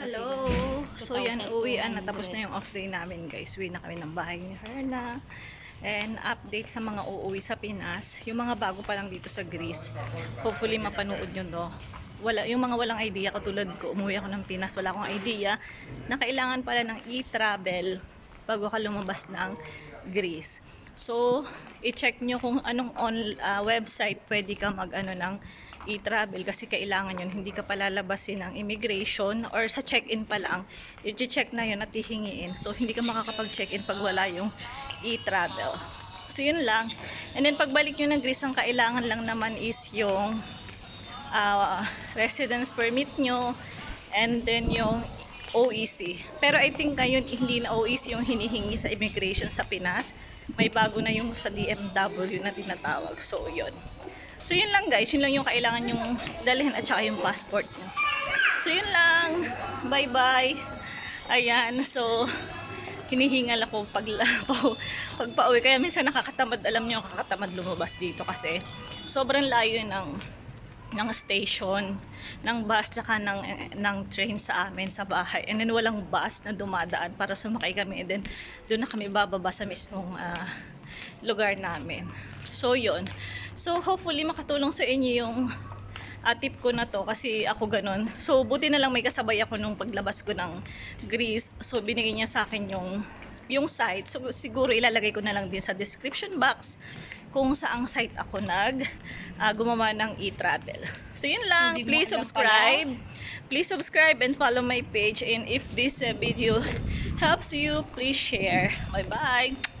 Hello! So yan, uwian na tapos na yung off day namin guys. Uwi na kami ng bahay ni Herna. And update sa mga uuwi sa Pinas. Yung mga bago pa lang dito sa Greece. Hopefully mapanood nyo no. Wala, yung mga walang idea katulad ko, umuwi ako ng Pinas, wala akong idea na kailangan pala ng e-travel bago ka lumabas ng Greece. So, i-check nyo kung anong on, ah, website pwede ka mag-ano ng e-travel kasi kailangan yun. Hindi ka palalabasin ng immigration or sa check-in pa lang. I-check na yun at hihingiin. So, hindi ka makakapag-check-in pag wala yung e-travel. So, yun lang. And then, pagbalik nyo ng Greece, ang kailangan lang naman is yung ah, residence permit nyo and then yung OEC. Pero I think ngayon hindi na OEC yung hinihingi sa immigration sa Pinas. May bago na yung sa DMW na tinatawag. So, yun. So, yun lang guys. Yun lang yung kailangan yung dalhin at saka yung passport nyo. So, yun lang. Bye-bye. Ayan. So, hinihingal ako pag, pag pauwi. Kaya minsan nakakatamad. Alam nyo, nakakatamad lumabas dito kasi sobrang layo ng ng station, ng bus, tsaka ng, ng train sa amin sa bahay. And then walang bus na dumadaan para sumakay kami. And then doon na kami bababa sa mismong ah, lugar namin. So yun. So hopefully makatulong sa inyo yung ah, tip ko na to kasi ako ganun. So buti na lang may kasabay ako nung paglabas ko ng Greece. So binigay niya sa akin yung yung site. So siguro ilalagay ko na lang din sa description box kung saang site ako nag ah, gumawa ng e-travel. So yun lang. Hindi Please subscribe. Please subscribe and follow my page. And if this uh, video helps you, please share. Bye-bye.